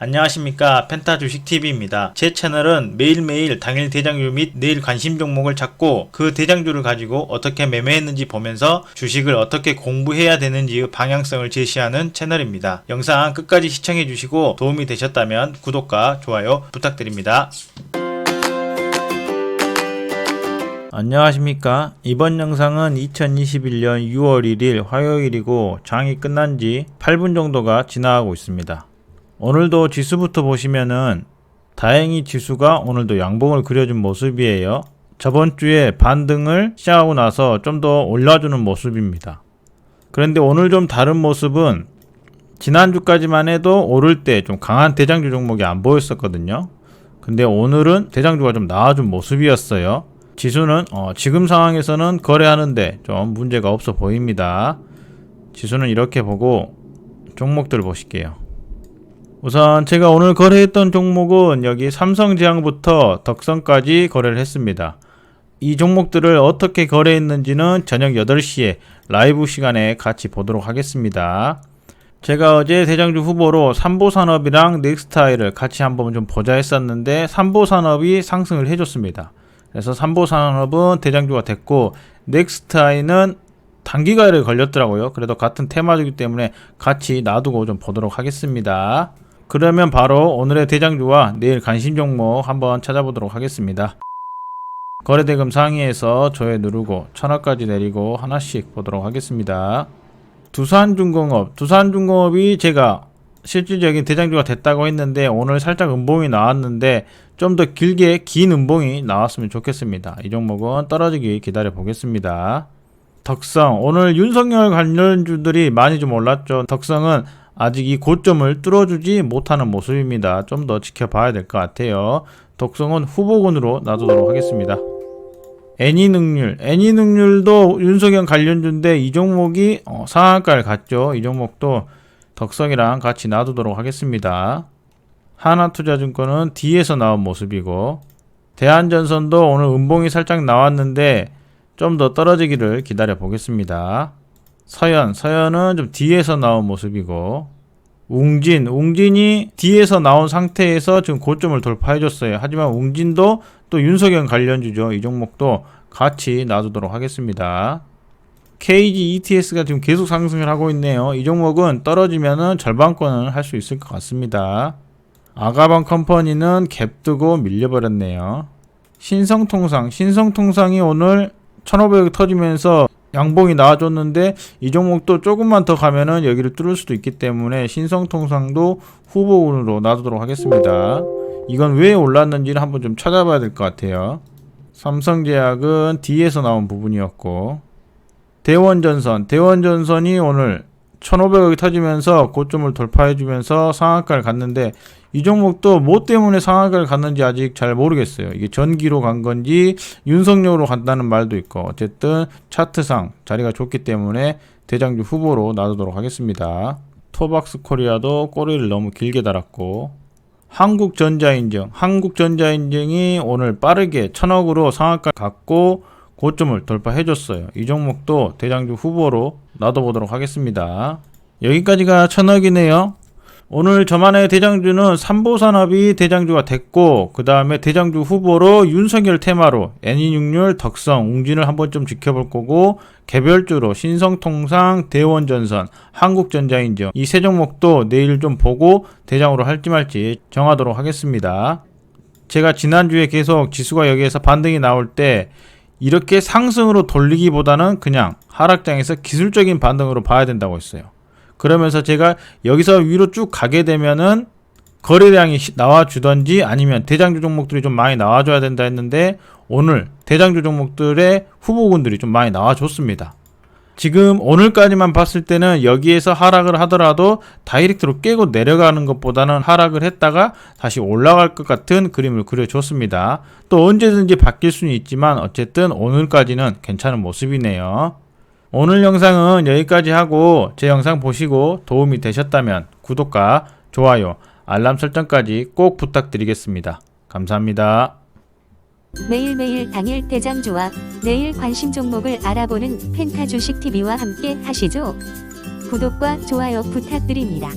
안녕하십니까 펜타 주식TV입니다. 제 채널은 매일매일 당일 대장주 및 내일 관심 종목을 찾고 그 대장주를 가지고 어떻게 매매했는지 보면서 주식을 어떻게 공부해야 되는지의 방향성을 제시하는 채널입니다. 영상 끝까지 시청해 주시고 도움이 되셨다면 구독과 좋아요 부탁드립니다. 안녕하십니까. 이번 영상은 2021년 6월 1일 화요일이고 장이 끝난 지 8분 정도가 지나가고 있습니다. 오늘도 지수부터 보시면은 다행히 지수가 오늘도 양봉을 그려준 모습이에요. 저번 주에 반등을 시작하고 나서 좀 더 올라주는 모습입니다. 그런데 오늘 좀 다른 모습은 지난주까지만 해도 오를 때 좀 강한 대장주 종목이 안 보였었거든요. 근데 오늘은 대장주가 좀 나와준 모습이었어요. 지수는 어, 지금 상황에서는 거래하는데 좀 문제가 없어 보입니다. 지수는 이렇게 보고 종목들 보실게요. 우선 제가 오늘 거래했던 종목은 여기 삼성제약부터 덕성까지 거래를 했습니다. 이 종목들을 어떻게 거래했는지는 저녁 8시에 라이브 시간에 같이 보도록 하겠습니다. 제가 어제 대장주 후보로 삼보산업이랑 넥스타일을 같이 한번 좀 보자 했었는데 삼보산업이 상승을 해줬습니다. 그래서 삼보산업은 대장주가 됐고 넥스타일은 단기가에 걸렸더라고요. 그래도 같은 테마주기 때문에 같이 놔두고 좀 보도록 하겠습니다. 그러면 바로 오늘의 대장주와 내일 관심 종목 한번 찾아보도록 하겠습니다. 거래대금 상위에서 조회 누르고 천원까지 내리고 하나씩 보도록 하겠습니다. 두산중공업, 두산중공업이 제가 실질적인 대장주가 됐다고 했는데 오늘 살짝 음봉이 나왔는데 좀 더 길게 긴 음봉이 나왔으면 좋겠습니다. 이 종목은 떨어지기 기다려 보겠습니다. 덕성 오늘 윤석열 관련주들이 많이 좀 올랐죠. 덕성은 아직 이 고점을 뚫어주지 못하는 모습입니다. 좀 더 지켜봐야 될 것 같아요. 덕성은 후보군으로 놔두도록 하겠습니다. 애니 능률, 애니 능률도 윤석열 관련주인데 이 종목이 어, 상한가를 갔죠. 이 종목도 덕성이랑 같이 놔두도록 하겠습니다. 하나투자증권은 D에서 나온 모습이고 대한전선도 오늘 음봉이 살짝 나왔는데 좀 더 떨어지기를 기다려 보겠습니다. 서현, 서현은 좀 D에서 나온 모습이고 웅진, 웅진이 D에서 나온 상태에서 지금 고점을 돌파해줬어요. 하지만 웅진도 또 윤석열 관련주죠. 이 종목도 같이 놔두도록 하겠습니다. KG ETS가 지금 계속 상승을 하고 있네요. 이 종목은 떨어지면은 절반권을 할 수 있을 것 같습니다. 아가방 컴퍼니는 갭 뜨고 밀려버렸네요. 신성통상, 신성통상이 오늘 1500이 터지면서 양봉이 나와줬는데 이 종목도 조금만 더 가면은 여기를 뚫을 수도 있기 때문에 신성통상도 후보군으로 놔두도록 하겠습니다. 이건 왜 올랐는지를 한번 좀 찾아봐야 될 것 같아요. 삼성제약은 D에서 나온 부분이었고 대원전선, 대원전선이 오늘 1500억이 터지면서 고점을 돌파해주면서 상한가를 갔는데 이 종목도 뭐 때문에 상한가를 갔는지 아직 잘 모르겠어요. 이게 전기로 간 건지 윤석열로 간다는 말도 있고 어쨌든 차트상 자리가 좋기 때문에 대장주 후보로 놔두도록 하겠습니다. 토박스 코리아도 꼬리를 너무 길게 달았고 한국전자인증, 한국전자인증이 오늘 빠르게 천억으로 상한가 갔고 고점을 돌파해줬어요. 이 종목도 대장주 후보로 놔둬보도록 하겠습니다. 여기까지가 천억이네요. 오늘 저만의 대장주는 삼보산업이 대장주가 됐고 그 다음에 대장주 후보로 윤석열 테마로 애니육률, 덕성, 웅진을 한번 좀 지켜볼 거고 개별주로 신성통상, 대원전선, 한국전자인증 이 세 종목도 내일 좀 보고 대장으로 할지 말지 정하도록 하겠습니다. 제가 지난주에 계속 지수가 여기에서 반등이 나올 때 이렇게 상승으로 돌리기보다는 그냥 하락장에서 기술적인 반등으로 봐야 된다고 했어요. 그러면서 제가 여기서 위로 쭉 가게 되면은 거래량이 시- 나와주던지 아니면 대장주 종목들이 좀 많이 나와줘야 된다 했는데 오늘 대장주 종목들의 후보군들이 좀 많이 나와줬습니다. 지금 오늘까지만 봤을 때는 여기에서 하락을 하더라도 다이렉트로 깨고 내려가는 것보다는 하락을 했다가 다시 올라갈 것 같은 그림을 그려줬습니다. 또 언제든지 바뀔 수는 있지만 어쨌든 오늘까지는 괜찮은 모습이네요. 오늘 영상은 여기까지 하고 제 영상 보시고 도움이 되셨다면 구독과 좋아요, 알람 설정까지 꼭 부탁드리겠습니다. 감사합니다. 매일매일 당일 대장주와 내일 관심 종목을 알아보는 펜타 주식 TV와 함께 하시죠. 구독과 좋아요 부탁드립니다.